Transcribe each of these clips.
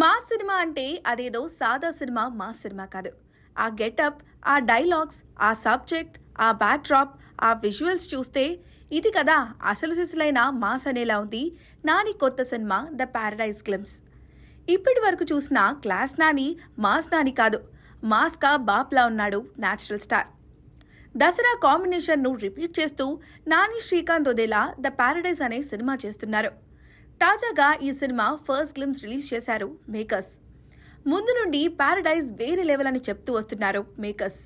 Mass cinema అంటే అదేదో సాదా సినిమా మాస్ సినిమా కాదు. ఆ గెటప్ ఆ డైలాగ్స్ ఆ సబ్జెక్ట్ ఆ బ్యాక్డ్రాప్ ఆ విజువల్స్ చూస్తే ఇది కదా అసలు సిసలైన మాస్ అనేలా ఉంది. నాని కొత్త సినిమా ద ప్యారడైజ్ గ్లిమ్స్. ఇప్పటి వరకు చూసిన క్లాస్ నాని మాస్ నాని కాదు. మాస్కా బాప్లా ఉన్నాడు న్యాచురల్ స్టార్. దసరా కాంబినేషన్ను రిపీట్ చేస్తూ నాని శ్రీకాంత్ ఒదేలా ద ప్యారడైజ్ అనే సినిమా చేస్తున్నారు. తాజాగా ఈ సినిమా ఫస్ట్ గ్లిమ్స్ రిలీజ్ చేశారు మేకర్స్. ముందు నుండి ప్యారడైజ్ వేరే లెవెల్ అని చెప్తూ వస్తున్నారు మేకర్స్.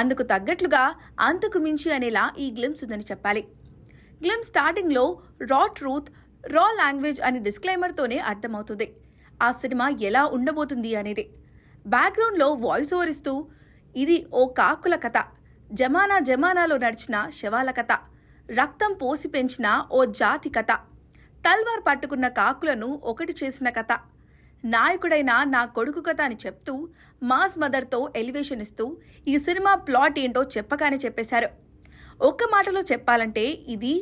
అందుకు తగ్గట్లుగా అంతకు మించి అనేలా ఈ గ్లిమ్స్ ఉందని చెప్పాలి. గ్లిమ్ స్టార్టింగ్లో రా ట్రూత్ రా లాంగ్వేజ్ అనే డిస్క్లైమర్తోనే అర్థమవుతుంది. ఆ సినిమా ఎలా ఉండబోతుంది అనేది. బ్యాక్గ్రౌండ్లో వాయిస్ ఓవర్ ఇస్తూ ఇది ఓ కాకుల కథ. జమానా జమానాలో నడిచిన శవాల కథ. రక్తం పోసి పెంచిన ఓ జాతి కథ. తల్వార్ పట్టుకున్న కాకులను ఒకటి చేసిన కథ. నాయకుడైన నా కొడుకు కథ అని చెప్తూ మాస్ మదర్తో ఎలివేషన్ ఇస్తూ ఈ సినిమా ప్లాట్ ఏంటో చెప్పగానే చెప్పేశారు. ఒక్క మాటలో చెప్పాలంటే ఇది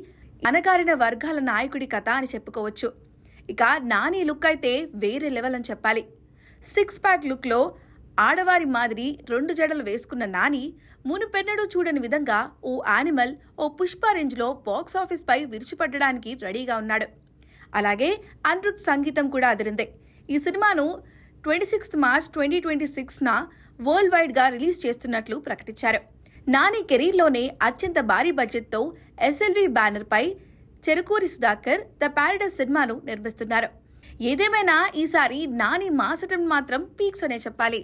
అనగారిన వర్గాల నాయకుడి కథ అని చెప్పుకోవచ్చు. ఇక నాని లుక్ అయితే వేరే లెవెల్ అని చెప్పాలి. సిక్స్ ప్యాక్ లుక్లో ఆడవారి మాదిరి రెండు జడలు వేసుకున్న నాని మునుపెన్నడూ చూడని విధంగా ఓ యానిమల్ ఓ పుష్ప రేంజ్లో బాక్స్ ఆఫీస్పై విరిచిపట్టడానికి రెడీగా ఉన్నాడు. అలాగే అనిరుత్ సంగీతం కూడా అదిరిందే. ఈ సినిమాను twenty sixth March twenty twenty సిక్స్న world వైడ్గా రిలీజ్ చేస్తున్నట్లు ప్రకటించారు. నాని కెరీర్లోనే అత్యంత భారీ బడ్జెట్తో ఎస్ఎల్వి బ్యానర్పై చెరుకూరి సుధాకర్ ద ప్యారడైస్ సినిమాను నిర్మిస్తున్నారు. ఏదేమైనా ఈసారి నాని మాసటం మాత్రం పీక్స్ అనే చెప్పాలి.